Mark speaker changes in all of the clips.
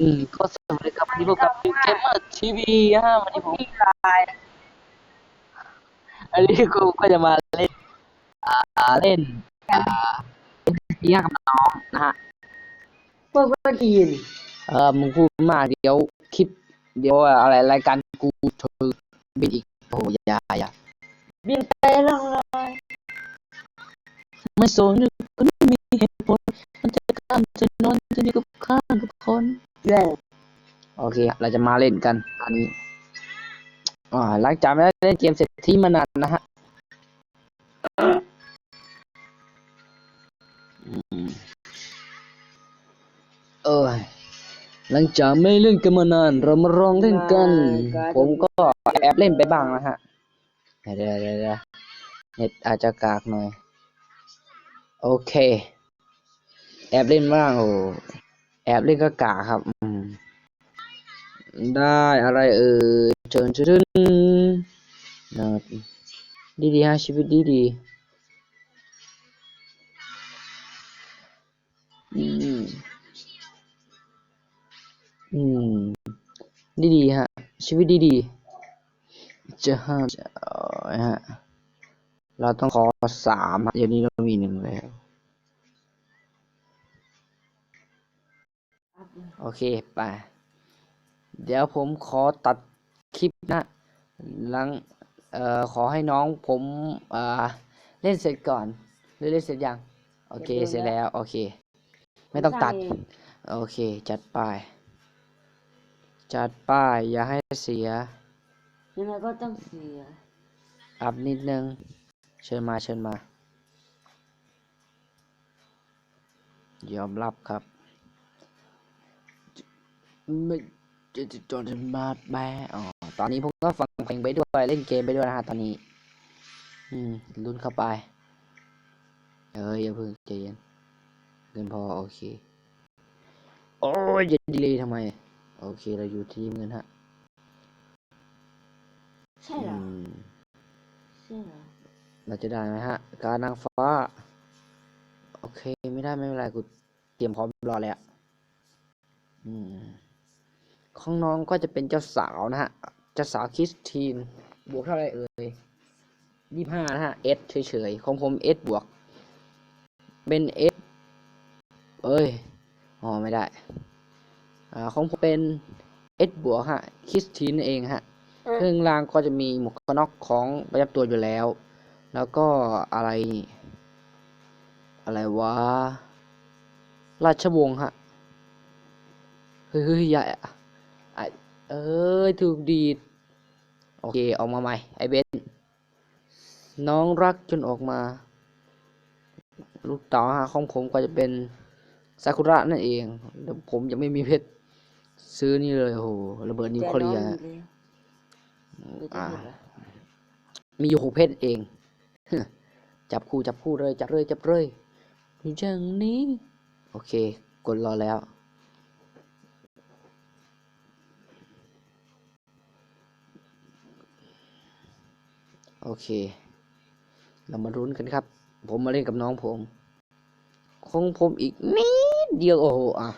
Speaker 1: อืมก็สวัสดีครับวันนี้พบกับเกมเมอร์ทีวีฮะวันนี้ผมอันนี้กูก็จะมาเล่นอ่าเล่นอ่าเล่นเสียกับน้องนะฮะ
Speaker 2: พวกก็ดีน
Speaker 1: เออมึงพูดมากเดี๋ยวคลิปเดี๋ยวอะไรรายการกูเธอบินอีกโอ้ยยาอยา
Speaker 2: บินไปลองลอย
Speaker 1: ไม่สนก็ไม่มีเหตุผลมันจะข้ามจะนอนจะอยู่กับข้างกับคน
Speaker 2: เย่
Speaker 1: โอเค เราจะมาเล่นกันอันนี้อ่าหลังจากไม่ได้เล่นเกมเสร็จที่มานานนะฮะอืมเออหลังจากไม่เล่นกันมานาน เรามาลองเล่นกัน ผมก็แอบเล่นไปบ้างนะฮะเดี๋ยวเดี๋ยวเดี๋ยวเน็ตอาจจะกากหน่อย โอเค แอบเล่นบ้างโอ้ แอบเล่นก็กากครับ อืม ได้อะไรเอ่ยเชิญเชิญนะดีดีฮะชีวิตดีดีอืม อืม ดีดีฮะ ชีวิตดีดีจะห้าจะเอ่อฮะ เราต้องขอสามฮะเดี๋ยวนี้เรามีหนึ่งแล้ว โอเคไป เดี๋ยวผมขอตัดคลิปนะ หลังเอ่อขอให้น้องผมเอ่อเล่นเสร็จก่อนหรือเล่นเสร็จยัง โอเค เสร็จแล้ว โอเค ไม่ต้องตัด โอเค จัดไป จัดไปอย่าให้เสีย
Speaker 2: ยังไงก็ต้องเสีย
Speaker 1: อัพนิดนึง เชิญมา เชิญมา ยอมรับครับ ไม่จะจะจนมาแบอ๋อตอนนี้ผมก็ฟังเพลงไปด้วยเล่นเกมไปด้วยนะฮะตอนนี้ อืมลุ้นเข้าไปเอ้ยอย่าเพิ่งใจเย็นเงินพอโอเค โอ้ยจะดีเลยทำไม โอเคเราอยู่ที่เงินฮะ
Speaker 2: ใช่เหร
Speaker 1: อ
Speaker 2: ใช่เหรอ
Speaker 1: เราจะได้ไหมฮะ การนางฟ้า โอเคไม่ได้ไม่เป็นไรกูเตรียมพร้อมรอแล้วอืม ของน้องก็จะเป็นเจ้าสาวนะฮะ เจ้าสาวคริสตินบวกเท่าไหรเอ่ยยี่ห้านะฮะ S เฉยๆ ของผม S บวก เป็น S เอ้ย อ๋อ ไม่ได้ อ่า ของผมเป็น S บวกฮะคริสตินเองฮะเครื่องรางก็จะมีหมวกกันน็อกของประจำตัวอยู่แล้ว แล้วก็อะไรนี่อะไรวะ ราชวงศ์ฮะ เฮ้ยเฮ้ยอย่าไอ เอ้ยถูกดีด โอเค ออกมาใหม่ ไอเบนน้องรักจนออกมา ลูกต่อฮะของผมก็จะเป็นซากุระนั่นเองเดี๋ยวผมยังไม่มีเพชรซื้อนี่เลยโอ้โหระเบิดนิวเคลียร์ฮะอ่ามีอยู่หกเพชรเอง จับคู่จับคู่เลยจับเลยจับเลยอย่างนี้ โอเค กดรอแล้ว โอเค เรามารุ้นกันครับ ผมมาเล่นกับน้องผมของผมอีกนิดเดียวโอ้โหอะ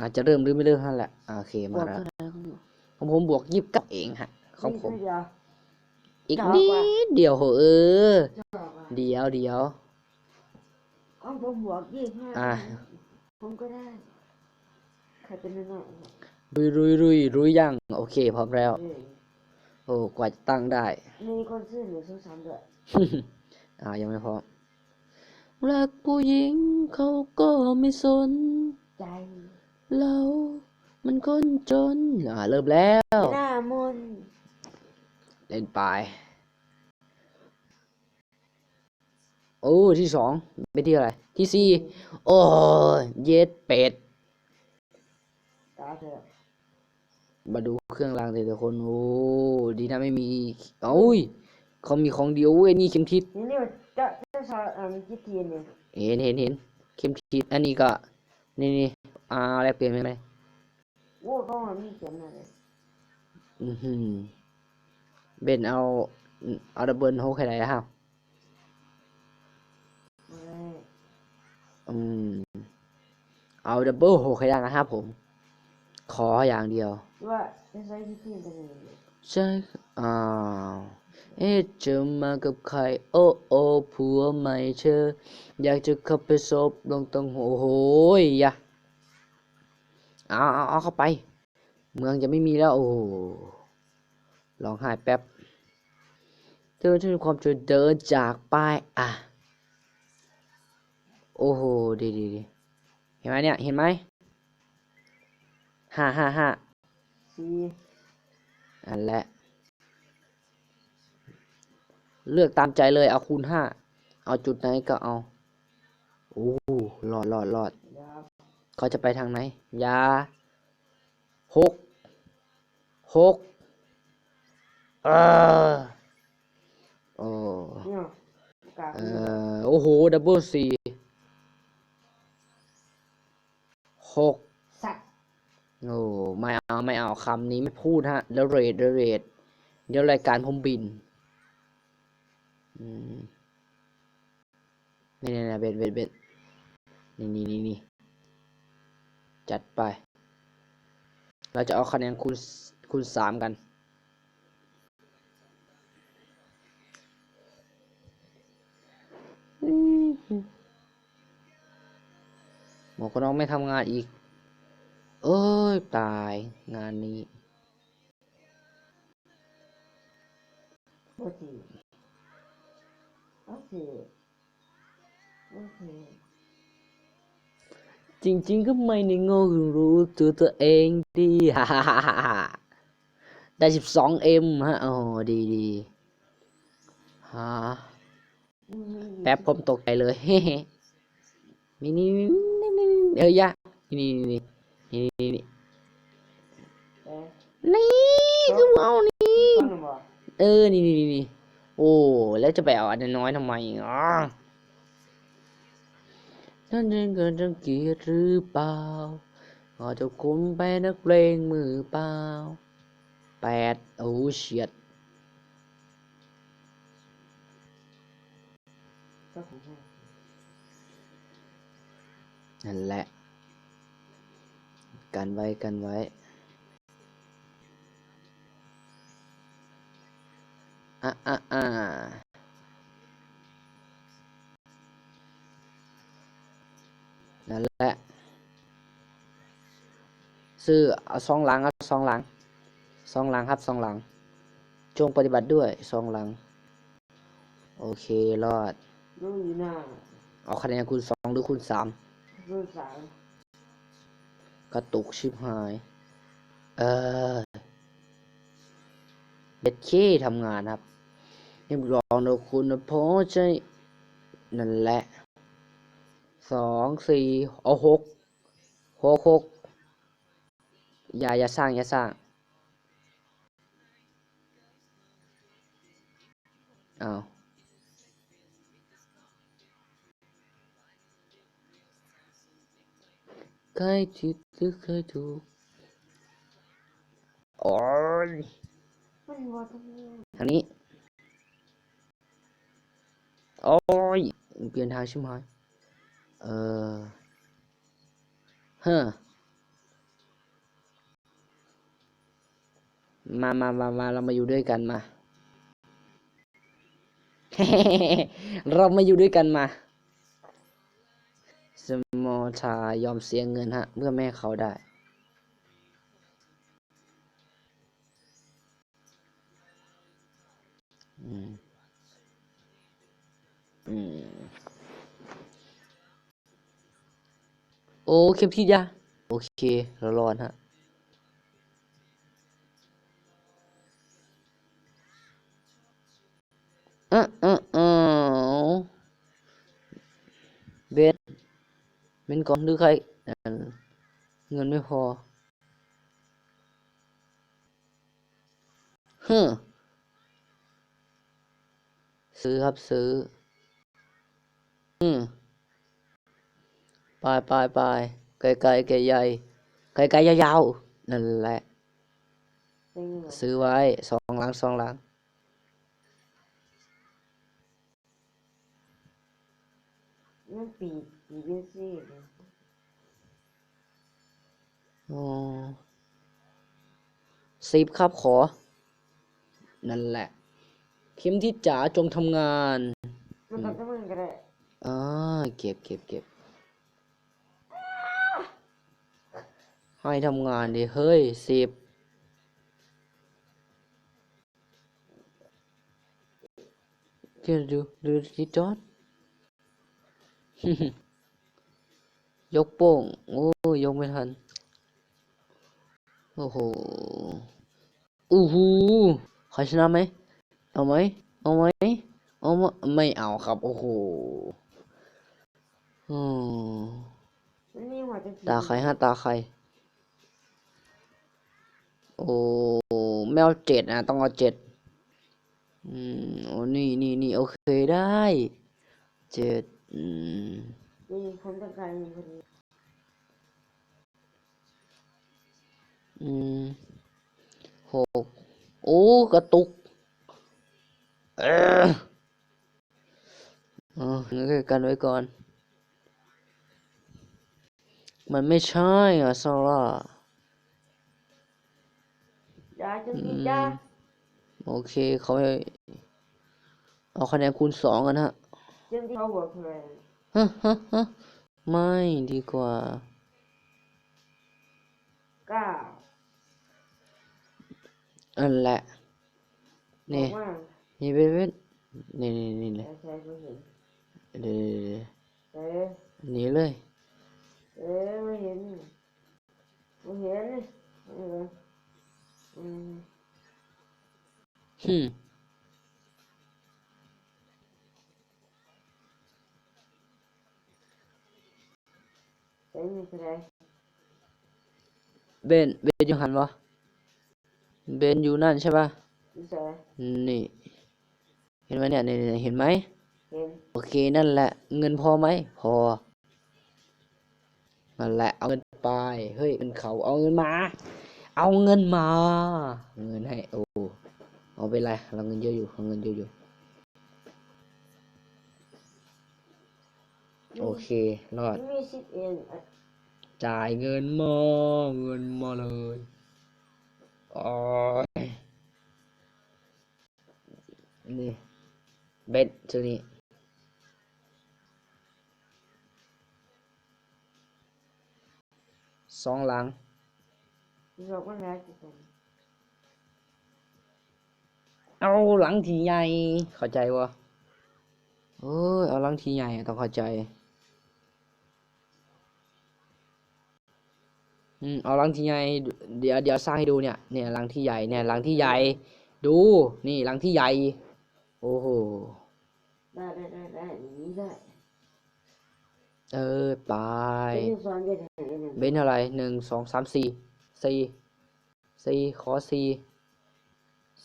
Speaker 1: อาจจะเริ่มหรือไม่เริ่มนั่นแหละอะโอเค
Speaker 2: บ
Speaker 1: มา
Speaker 2: อก
Speaker 1: แล้ว
Speaker 2: เท่าไหร่ของหนู
Speaker 1: ของผมบวกยิบกับเองฮะของผม
Speaker 2: นิดเดียว
Speaker 1: อีก
Speaker 2: จะเอา
Speaker 1: นิ
Speaker 2: ปะ
Speaker 1: ดเดียวเหอะเออ
Speaker 2: จะบอกว่า
Speaker 1: เดียวเดียว
Speaker 2: ของผมบวกยี่สิบห้า
Speaker 1: อะ
Speaker 2: ผมก็ได้ใครเป็นน้อย
Speaker 1: รุยรุยรุยรุยยังโอเคพร้อมแล้ว
Speaker 2: ๆเออ
Speaker 1: โอ้กว่าจะตั้งได้
Speaker 2: มีคนซื้อหนูซื้อสามด้วย
Speaker 1: อ่ายังไม่พร้อมรักผู้หญิงเขาก็ไม่สน
Speaker 2: ใจ
Speaker 1: เรามันคนจน อ่าเริ่มแล้ว
Speaker 2: หน้ามนต์
Speaker 1: เล่นไป โอ้ที่สองเป็นที่อะไร ที่สี่โอ้ยเย็ดเป็ด
Speaker 2: ตาเถอะ
Speaker 1: มาดูเครื่องรางแต่ละคน โอ้ ดีนะไม่มีโอ้ยเขามีของเดียวเว้ย นี่เข็มทิศ
Speaker 2: นี่นี่จะจะสอนอ่ามีกี่ทีเนี่ย
Speaker 1: เห็นเห็นเห็นเข็มทิศอันนี้ก็ นี่นี่อ่าแลกเปลี่ยนไหมไหม
Speaker 2: โอ้ก็มันมีเขียนมาเลย
Speaker 1: อือหือเบนเอาเอาดับเบิลโฮแค่ไหนนะครับ
Speaker 2: ไม่ได้
Speaker 1: อืม เอาดับเบิลโฮแค่ได้นะครับผม ขออย่างเดียว
Speaker 2: ว่าจะใช้ที่ที่เป็นยังไง
Speaker 1: ใช่อ้าวเอ๊ะจะมากับใคร โอ้โอ้ผัวใหม่เชออยากจะเข้าไปซบลงตรงโอ้โหยอยะเอาเอาเอาเข้าไป เมืองจะไม่มีแล้ว โอ้หร้องไห้แป๊บเดินที่มีความจะเดินจากไปอะ โอ้โห ดีดีดีเห็นไหมเนี่ย เห็นไหม ห้าห้าห้า
Speaker 2: สี่
Speaker 1: อันแหละ เลือกตามใจเลยเอาคูณห้าเอาจุดไหนก็เอาโอ้รอดรอดรอด
Speaker 2: ยา
Speaker 1: เขาจะไปทางไหนยาหกหกเออโอ้
Speaker 2: เนี่ยกาก
Speaker 1: เออโอ้โหดับเบิลสี่หก
Speaker 2: สัตว์
Speaker 1: โอ้ไม่เอาไม่เอาคำนี้ไม่พูดฮะเดยวเรทเดยวเรทเดี๋ยวรายการผมบินอืมนี่นี่นี่เบ็ดเบ็ดเบ็ดนี่นี่นี่นี่จัดไป เราจะเอาคะแนนคูณคูณสามกันหมวกกนน็อกไม่ทำงานอีก เอ้ย ตายงานนี้
Speaker 2: โอเคโอเคโอเค
Speaker 1: จริงๆก็ไม่ได้โง่รู้ตัวตัวเองดีฮ่าฮ่าฮ่าฮ่าได้สิบสองเอ็มฮะ โอ้ดีดีฮะแป๊บผมตกใจเลยเฮ้นี่นี่นี่นี่นี่เอ้ยยะนี่นี่ นี่นี่นี่นี่
Speaker 2: เอ๊ะ
Speaker 1: นี่คือเอานี่
Speaker 2: ฟังหน่อยบ่
Speaker 1: เออนี่นี่นี่นี่โอ้แล้วจะไปเอาอันน้อยๆทำไมอ๋อนั่นเองเกินจังเกียจหรือเปล่าก็จะคุมไปนักเลงมือเปล่าแปดโอ้เฉียด
Speaker 2: ก็ของให้
Speaker 1: นั่นแหละ กันไว้กันไว้ อะอะอะนั่นแหละ ซื้อเอาซองหลังครับซองหลังซองหลังครับซองหลัง จงปฏิบัติด้วยซองหลัง โอเครอด
Speaker 2: รู้อยู่หน้า
Speaker 1: เอาคะแนนคูณสองหรือคูณสาม
Speaker 2: รู้สาม
Speaker 1: กระตุกชิบหาย เออเบ็ดเคทำงานครับยังรองนะคุณพอใจนั่นแหละสองสี่เอาหกหกหกอย่าอย่าสร้างอย่าสร้างอ้าว ใครผิดหรือใครถูกโอ้ย
Speaker 2: มันว่าต้อง
Speaker 1: ทางนี้ โอ้ย เปลี่ยนทางใช่ไหมเออเฮ้อมามามามาเรามาอยู่ด้วยกันมา เรามาอยู่ด้วยกันมา สมอ ชายอมเสียเงินฮะ เพื่อแม่เขาได้ อืม อืม โอเข็มทิศยา โอเคเรารอดฮะเออเออเออเบน เบนก่อนหรือใครเอ่อเงินไม่พอฮึมซื้อครับซื้อ อืมไปไปไปไกลไกลไกลใหญ่ไกลไกลยาวๆนั่นแหละ
Speaker 2: เต็งเหรอ
Speaker 1: ซื้อไว้สองหลังสองหลัง
Speaker 2: นั่นปีปีเยซี่เลย
Speaker 1: อ๋อสิ บครับขอ นั่นแหละ เข็มทิศจ๋าจงทำงาน
Speaker 2: มันต้องทำงานก็ได้
Speaker 1: อ่าเก็บเก็บเก็บให้ทำงานดิเฮ้ยสิบเดี๋ยวดูดูที่จอดยกโป้ง โอ้ยยกไม่ทัน โอ้โหอู้หูใครชนะไหม เอาไหม เอาไหม เอามาไม่เอาครับ โอ้โหอืม
Speaker 2: มันมีหัวจะสี
Speaker 1: ตาใครฮะตาใคร โอ้แมวเจ็ดนะต้องเอาเจ็ดอืมโอ้นี่นี่นี่โอเคได้ เจ็ดอืม
Speaker 2: นี่ผมต้องการมีพอดี
Speaker 1: อืมหกโอ้กระตุก เออเอองั้นก็กันไว้ก่อน มันไม่ใช่อะซาร่า
Speaker 2: ยาจนดีจ้า
Speaker 1: โอเคเขาให้เอาคะแนนคูณสองกันฮะ
Speaker 2: จนที่เขาบอกเลย
Speaker 1: ฮะฮะฮะไม่ดีกว่า
Speaker 2: เก้า
Speaker 1: อันแหละนี่
Speaker 2: บอกว่า
Speaker 1: นี่เป็นเป็นนี่นี่นี่เลย
Speaker 2: ใช่ไม่เห็น
Speaker 1: เดี๋ยว
Speaker 2: เอ๊ะ
Speaker 1: หนีเลย
Speaker 2: เอ๊ะไม่เห็นไม่เห็นเอออืม
Speaker 1: ฮึม
Speaker 2: แต่ไม่เป็นไร
Speaker 1: เบนเบนอยู่หันวะ เบนอยู่นั่นใช่ปะ
Speaker 2: ดีใส่
Speaker 1: นี่ เห็นไหมเนี่ยนี่นี่เห็นไหม
Speaker 2: เห็น
Speaker 1: โอเคนั่นแหละ เงินพอไหมพอนั่นแหละ เอาเงินไปเฮ้ยเป็นเขาเอาเงินมา เอาเงินมา เงินให้โอ้เอาไปไรเราเงินเยอะอยู่เราเงินเยอะอยู่โอเครอด
Speaker 2: มีสิบเอ็ดอะ
Speaker 1: จ่ายเงินมาเงินมาเลย โอ้ยนี่เบ็ดชื่อนี้สองหลัง
Speaker 2: ที่บอกว่าแล้วจะเป็น
Speaker 1: เอาหลังที่ใหญ่เข้าใจวะเอ้ยเอาหลังที่ใหญ่อะต้องเข้าใจ อืมเอาหลังที่ใหญ่เดี๋ยวเดี๋ยวสร้างให้ดูเนี่ยเนี่ยหลังที่ใหญ่เนี่ยหลังที่ใหญ่ ดูนี่หลังที่ใหญ่ โอ้โห
Speaker 2: ได้ได้ได้ได้นี้ได้
Speaker 1: เออไป
Speaker 2: เป็นอนได้ไหนเนี่ย
Speaker 1: เบนเท่าไรหนึ่งสองสามสี่สี่สี่ขอสี่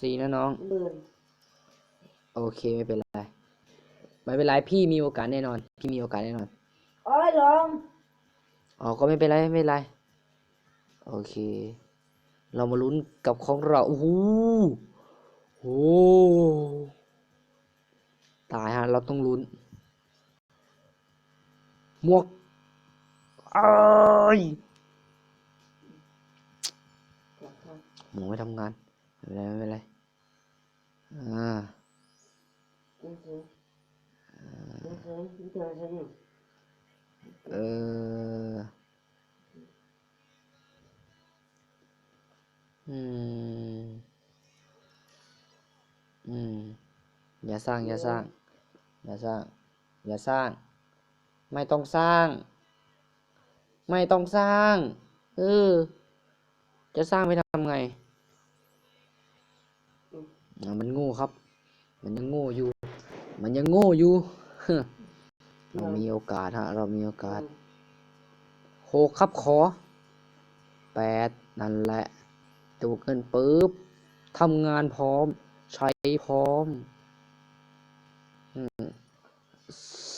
Speaker 1: สี่นะน้องโอเคไม่เป็นไรไม่เป็นไรพี่มีโอกาสแน่นอน พี่มีโอกาสแน่นอน
Speaker 2: อ้ยลอง
Speaker 1: อ๋อก็ไม่เป็นไรไม่เป็นไร โอเค เรามาลุ้นกับของเราโอ้โหโอ้โหตายฮะ เราต้องลุ้นหมวกเอ้ย
Speaker 2: จับครับ
Speaker 1: หมูไม่ทำงาน ไม่เป็นไร ไม่เป็นไร อ่า
Speaker 2: เจ๋งเจ๋งเจ๋งเจ๋งเจ๋งเจ๋งเจ๋ง
Speaker 1: เออ อืม อืม อย่าสร้าง อย่าสร้าง อย่าสร้าง อย่าสร้าง ไม่ต้องสร้าง ไม่ต้องสร้าง เออ จะสร้างไปทำไงอะมันโง่ครับ มันยังโง่อยู่ มันยังโง่อยู่ เรามีโอกาสฮะ เรามีโอกาสหกครับขอแปดนั่นแหละ ดูเงินปุ๊บทำงานพร้อม ใช้พร้อมอืม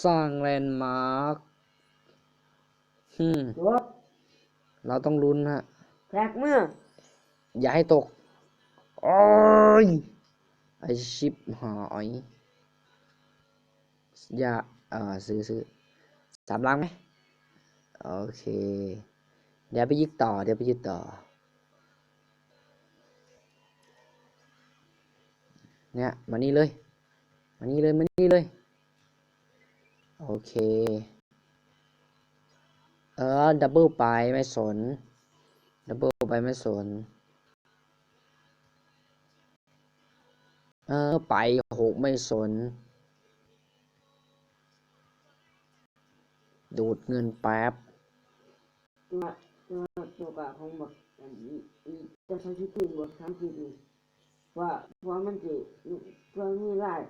Speaker 1: สร้างแลนด์มาร์คอืม
Speaker 2: รถ
Speaker 1: เราต้องลุ้นฮะ
Speaker 2: แทกเมื่อ
Speaker 1: อย่าให้ตก โอ้ย ไอชิปหอยอย่าอ่าซื้อซื้อสามลังไหม โอเค เดี๋ยวไปยึดต่อ เดี๋ยวไปยึดต่อ เนี่ยมานี่เลย มานี่เลยมานี่เลย โอเค เออดับเบิลไปไม่สน ดับเบิลไปไม่สน เออไปหกไม่สน ดูดเงินแป๊บ
Speaker 2: ตัวตัวตัวกของบักอันนี้จะทำที่ตื่นบักทำที่ดี ว่าเพราะมันจะเพื่อมีราย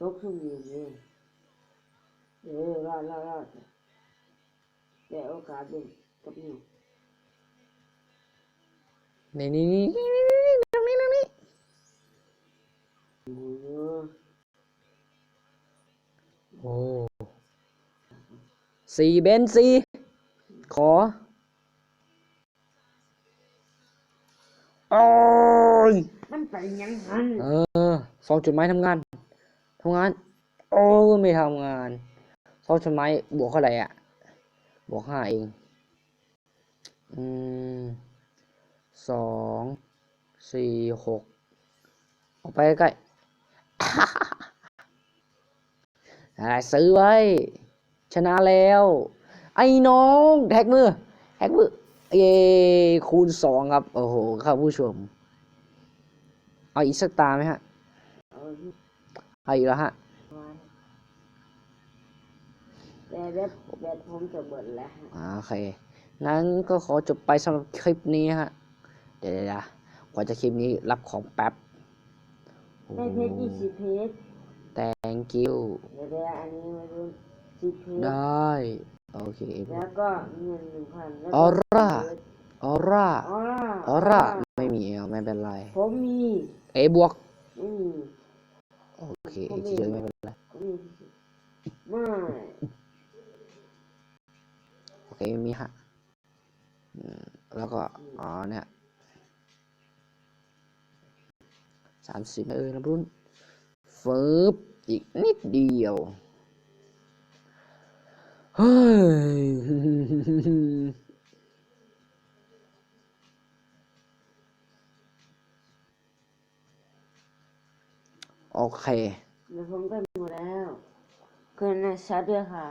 Speaker 2: ตกสุ่มอยู่นี่เออรอดรอดรอดแต่โอกาสเป็นกับนิว
Speaker 1: นี่นี่นี่นี่นี่นี่ตรงนี้ตรงนี้
Speaker 2: โอ้โห
Speaker 1: โอ้สี่เบนสี่ขอโอ้ย
Speaker 2: มันไปยังหัน
Speaker 1: เออสองจุดไม้ทำงานทำงาน โอ้ไม่ทำงานสองจุดไม้บวกเท่าไหร่อะ บวกห้าเอง อืมสองสี่หกออกไปใกล้อะไรซื้อไว้ ชนะแล้ว ไอ้น้องแท็กมือแท็กมือเย้คูณสองครับ โอ้โหครับผู้ชม เอาอีกสักตาไหมฮะ
Speaker 2: เอาที่
Speaker 1: เอาอีกแล้วฮะ
Speaker 2: วันแต่แบตแบตผมจะเบิดแล้วฮะ
Speaker 1: อ่าโอเคงั้นก็ขอจบไปสำหรับคลิปนี้ฮะ เดี๋ยวๆนะกว่าจะคลิปนี้รับของแป๊บโอ้
Speaker 2: ได้เพชรยี่สิบเพชร
Speaker 1: thank you
Speaker 2: เดี๋ยวเดี๋ยวอันนี้มาดูสิบเพชร
Speaker 1: ได้ โอเค
Speaker 2: แล้วก็เงินหนึ่งพันแล้ว
Speaker 1: อ
Speaker 2: ก็
Speaker 1: อร่า ออร่า
Speaker 2: ออร่า
Speaker 1: ออร่า ไม่มีอะไม่เป็นไร
Speaker 2: ผมมี
Speaker 1: เอบวก
Speaker 2: ไม่มี
Speaker 1: โอเคเฉยๆไม่เป็นไร
Speaker 2: ผมมีไม่
Speaker 1: โอเคไม่มีฮะอืมแล้วก็อ๋อเนี่ยสามสิบเออนะรุ่นฟืบอีกนิดเดียวเฮ้ย โอเค
Speaker 2: เดี๋ยวผมก็หมดแล้วเกินนะชัดด้วยค่ะ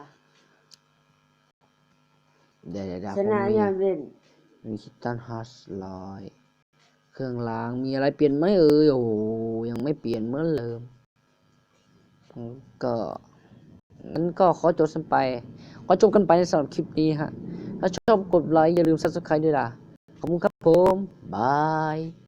Speaker 1: เดี๋ยวเดี๋ยวเดี๋ยว
Speaker 2: ช
Speaker 1: ผม
Speaker 2: นะ
Speaker 1: มี
Speaker 2: ยามเล่น
Speaker 1: มีคิตตันฮัสลอยเครื่องล้างมีอะไรเปลี่ยนไหมเอ่ยโอ้โหยังไม่เปลี่ยนเหมือนเดิมผมก็งั้นก็ขอจบกันไป ขอจบกันไปในสำหรับคลิปนี้ฮะ ถ้าชอบกดไลค์อย่าลืม subscribe ด้วยล่ะ ขอบคุณครับผม บาย